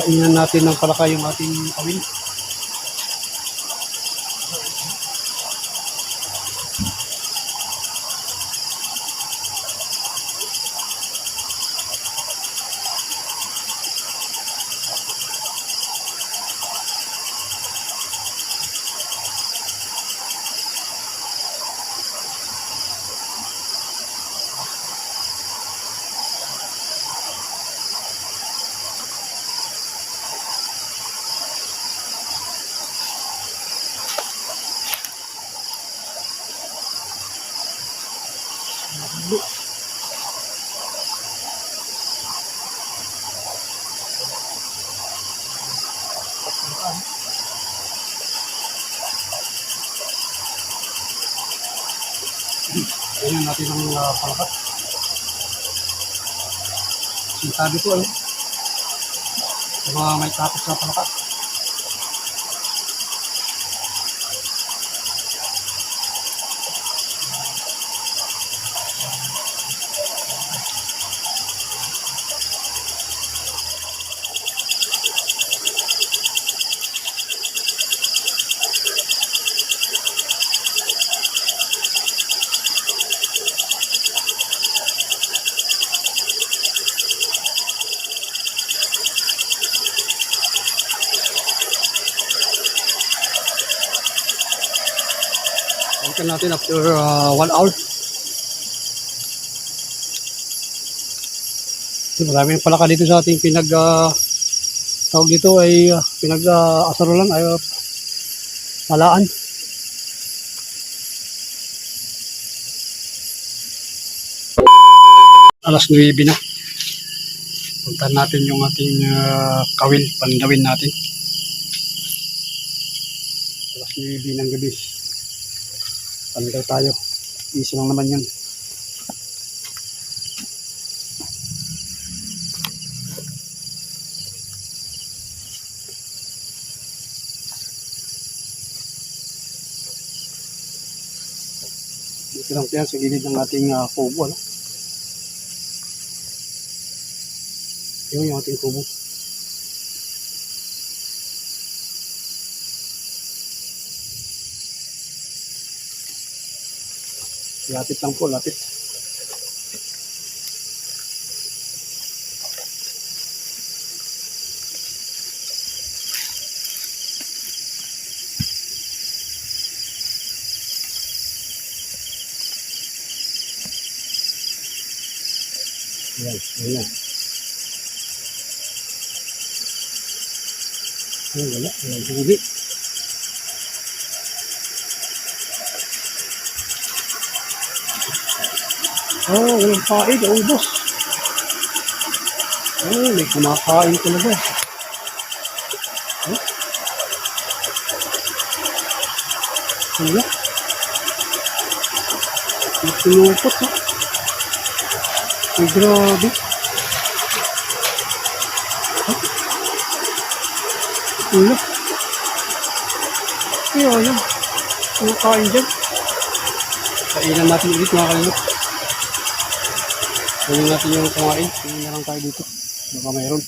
Painan natin ng palaka yung ating kawin. Painan palaka. Sinasabi ko ano. Mga may tapos na palaka. Balikan natin after uh, one hour. So, maraming palaka dito sa ating pinag uh, tawag dito ay uh, pinag uh, asaro lang ay uh, palaan. Alas 9 na. Puntahan natin yung ating uh, kawil, pandawin natin. Alas 9 ng gabi. Pandaw tayo. Isa lang naman yan. Dito lang yan sa gilid ng ating uh, kubo. Ano? Yun yung ating kubo. Lapit lang po, lapit. Yan, yan yan. Ay, wala, walang huli. Oh, walang kain, ubos. Oh, may kumakain talaga. Oh. Wala. May pinupot, ha? Ay, grabe. Wala. Ay, ayun. Kumakain dyan. Kainan natin ulit mga kalimot. Kunin natin yung kumain. Kunin na lang tayo dito. Baka mayroon.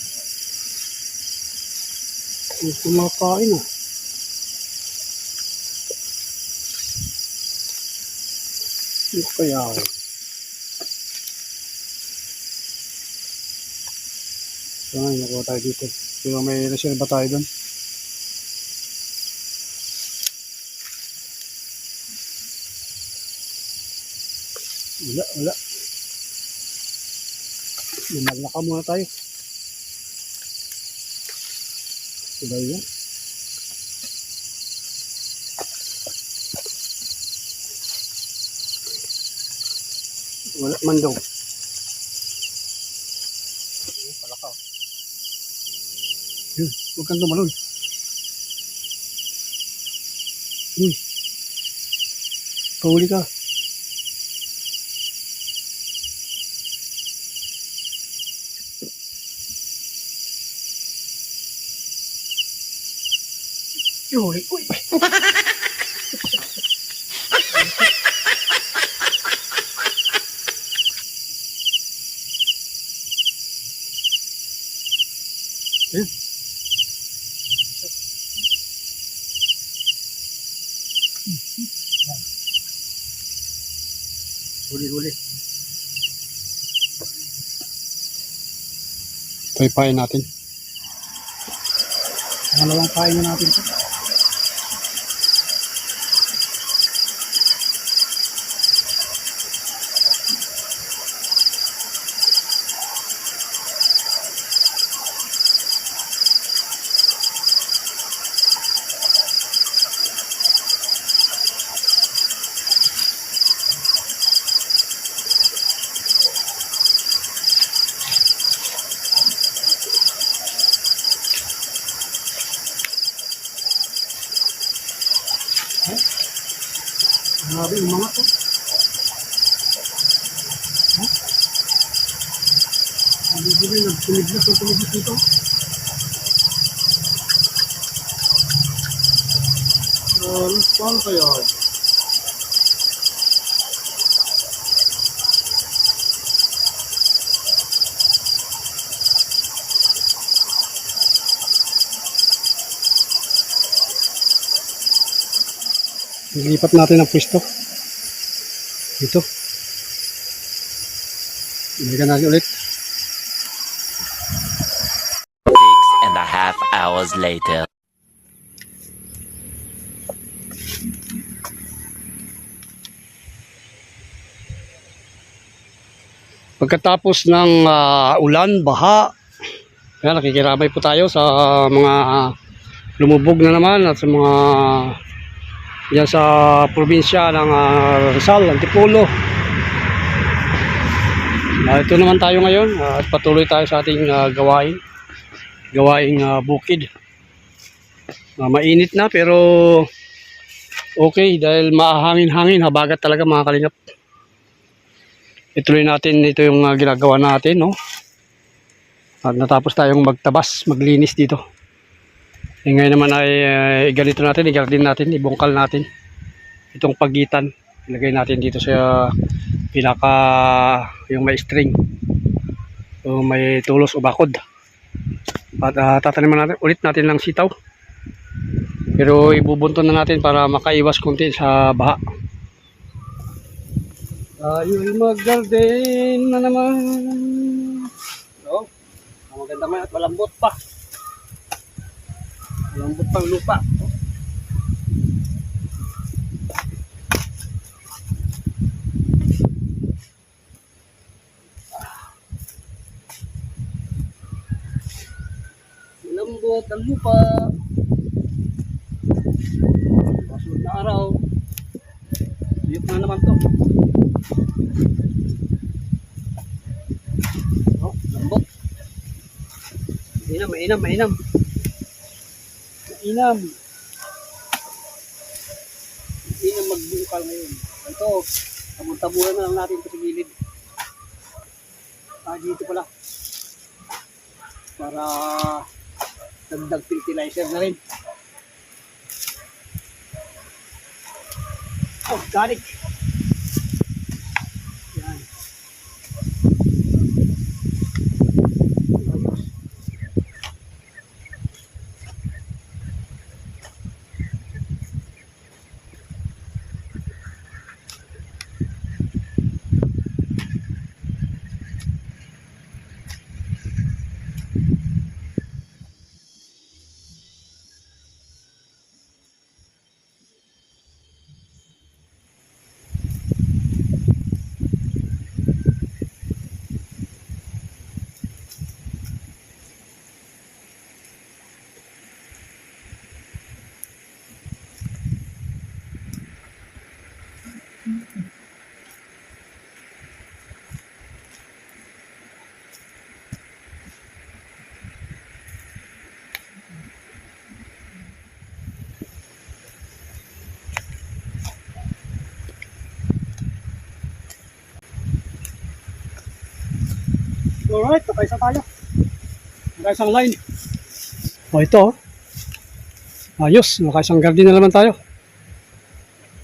Yung kumakain ah. Ano kaya ako? So ngayon, nakuha tayo dito. Pero may reserva tayo doon. Wala, wala. Maglaka muna tayo. Diba yun? Wala man daw. Palaka. Yun, huwag kang tumalon. Uy. Pahuli ka. Uy, uy. Ayun. Huli-huli. Ito yung pain natin. Pangalawang pain na natin ito. Grabe mga to. Ha? Sabi ko rin, nagtumiglas ang tumiglas nito. Uh, paano kaya? Ilipat natin ang pwesto. Dito. Balikan natin ulit. Six and a half hours later. Pagkatapos ng ah, ulan, baha, yan, nakikiramay po tayo sa mga lumubog na naman at sa mga yan sa probinsya ng ah, Rizal, Antipolo. Ah, ito naman tayo ngayon ah, at patuloy tayo sa ating ah, gawain. Gawaing ah, bukid. Ah, mainit na pero okay dahil mahangin-hangin, habagat talaga mga kalingap ituloy natin ito yung uh, ginagawa natin no at natapos tayong magtabas maglinis dito e ngayon naman ay uh, ganito natin i-garden natin ibungkal natin itong pagitan ilagay natin dito sa pinaka yung may string o may tulos o bakod at uh, tataniman natin ulit natin lang sitaw pero ibubunton na natin para makaiwas konti sa baha Tayo'y mag-garden na naman. No? Ang maganda man at malambot pa. Malambot pang lupa. Malambot ang lupa. Kasunod na araw. Tuyok na naman to. Oh, lambot. Mainam, mainam, mainam. Mainam. Mainam magbungkal ngayon. Ito, tabur-taburan na lang natin ito sa gilid. Ah, dito pala. Para dagdag fertilizer na rin. Organic. Yan. Alright, nakaisa tayo. Nakaisang line. O ito, oh. ayos, nakaisang garden na naman tayo.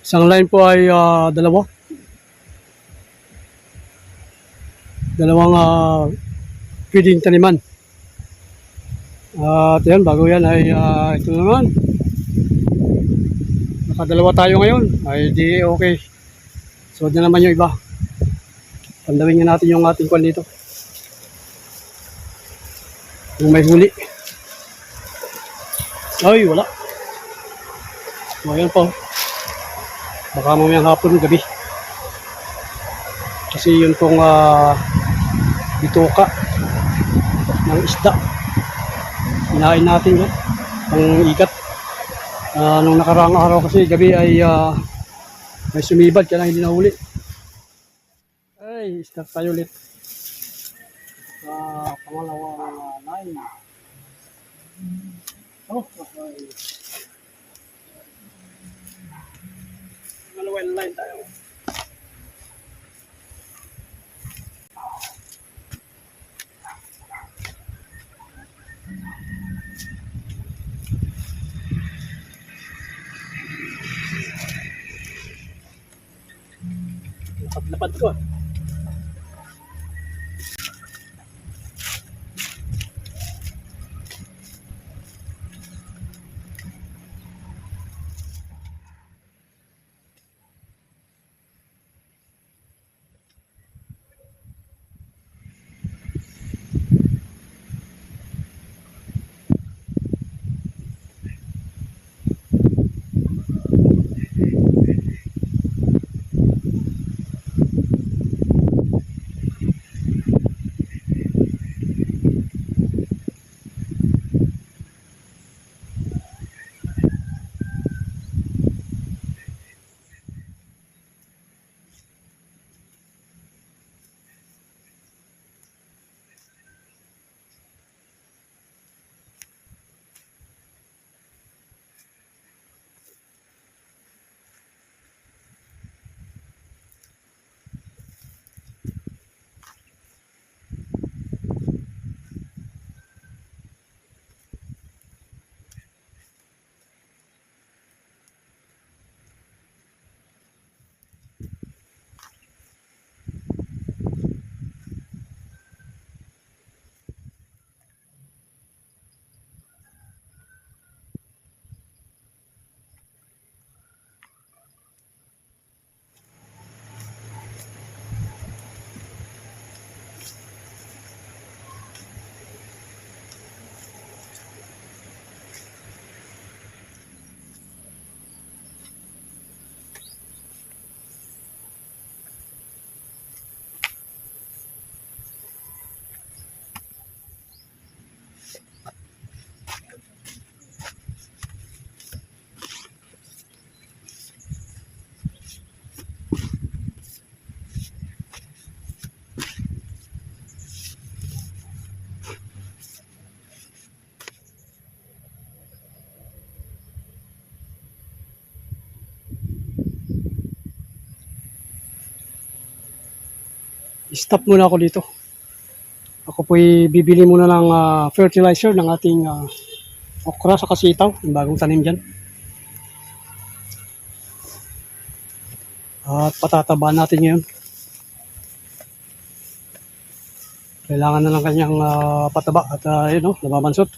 Isang line po ay ah, dalawa. Dalawang uh, pwedeng taniman. At yan, bago yan ay ah, ito na naman. Nakadalawa tayo ngayon. Ay di okay. So na naman yung iba. Tandawin nga natin yung ating kwan dito. Yung may huli. Ay, wala. O, ayan po. Baka mamayang hapon, gabi. Kasi yun pong ah, bituka ng isda. Hinain natin yun. Ang ikat. Ah, nung nakaraang araw kasi gabi ay ah, may sumibad kaya hindi nahuli. Ay, start tayo ulit. Sa pangalawang uh, line. Oh, okay. Pangalawang line tayo. Lapad-lapad ko. Stop muna ako dito. Ako po'y bibili muna ng ah, fertilizer ng ating ah, okra sa kasitaw, yung bagong tanim dyan. At patataba natin ngayon. Kailangan na lang kanyang ah, pataba at uh, yun, no, nabamansot.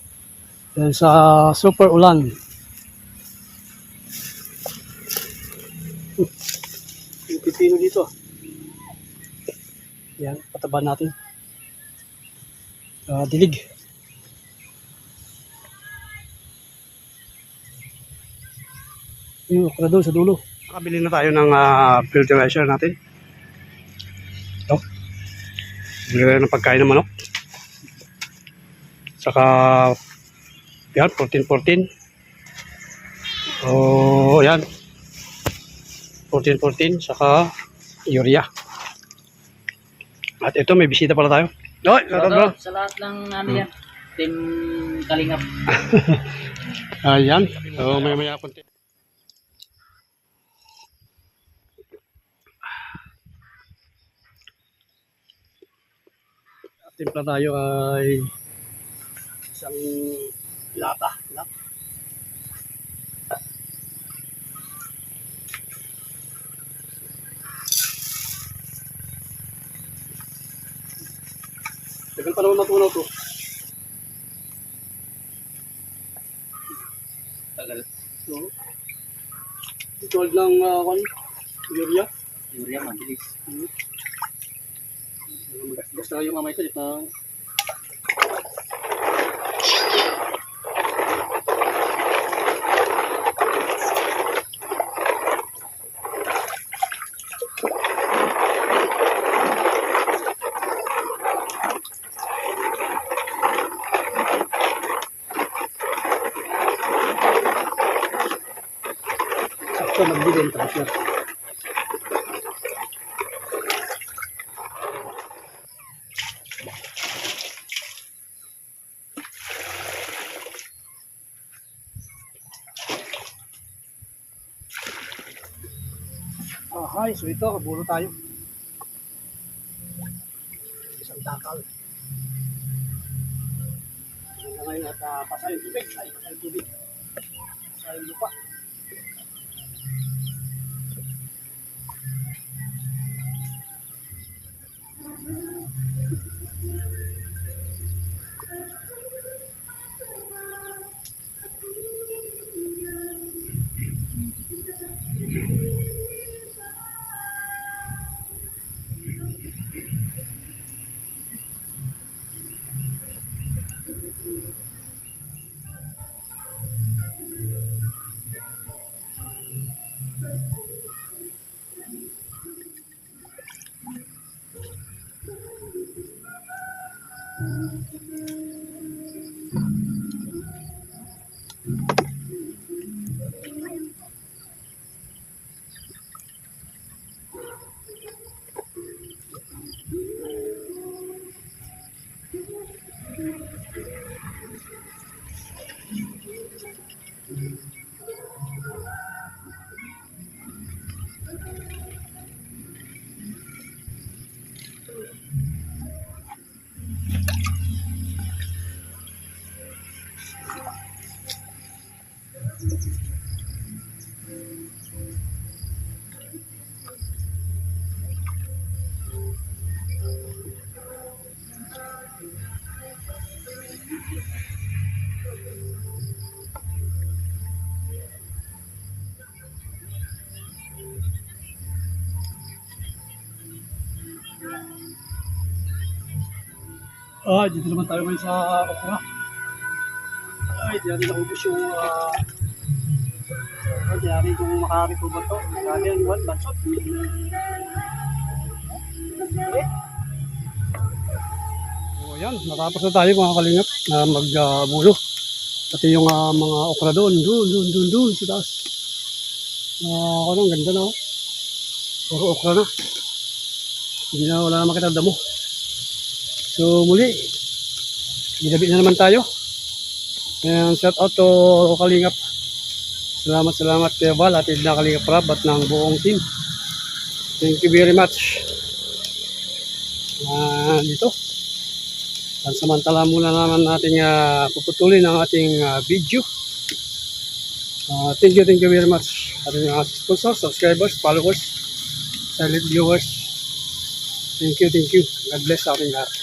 Dahil sa super ulan. Yung pipino dito. Yan, pataba natin. Ah, dilig. Yung okra doon sa dulo. Nakabili na tayo ng ah, fertilizer natin. Ito. Bili tayo ng pagkain ng manok. Saka, yan, 14-14. Oh, yan. 14-14, saka urea. At ito, may bisita pala tayo. Oy, shoutout bro. Sa lahat ng ano yan, team Kalingap. Ayan. So, may maya konti. Timpla tayo ay isang Naman matunaw to. Tagal. So, ito lang uh, kon, urea. Urea, mabilis. Basta yung kamay ko dito. Sakto nagbigay tayo siya. Ah, hi. So ito, kabulo tayo. Isang. Hanggang ngayon at uh, pasay yung tubig. Ay, pasay yung tubig. Pasay yung lupa. Ah, dito naman tayo ngayon sa okra. Ay, di natin naubos yung ah... Uh, di natin kung ba ito. Grabe ang iwan, bansot. Eh. So, yan. Natapos na tayo mga kalingap na magbulo. Pati yung ah, mga okra doon, doon, doon, doon, doon, sa taas. Ako lang, ganda na oh. Puro okra na. Hindi na wala na makita damo. So muli, ginabi na naman tayo. And shout out to Kalingap. Salamat, salamat kay Val at na Kalingap Rab at ng buong team. Thank you very much. Uh, dito. Pansamantala muna naman natin uh, puputulin ang ating ah, video. Ah, thank you, thank you very much. Ating mga sponsors, subscribers, followers, silent viewers. Thank you, thank you. God bless sa ating lahat.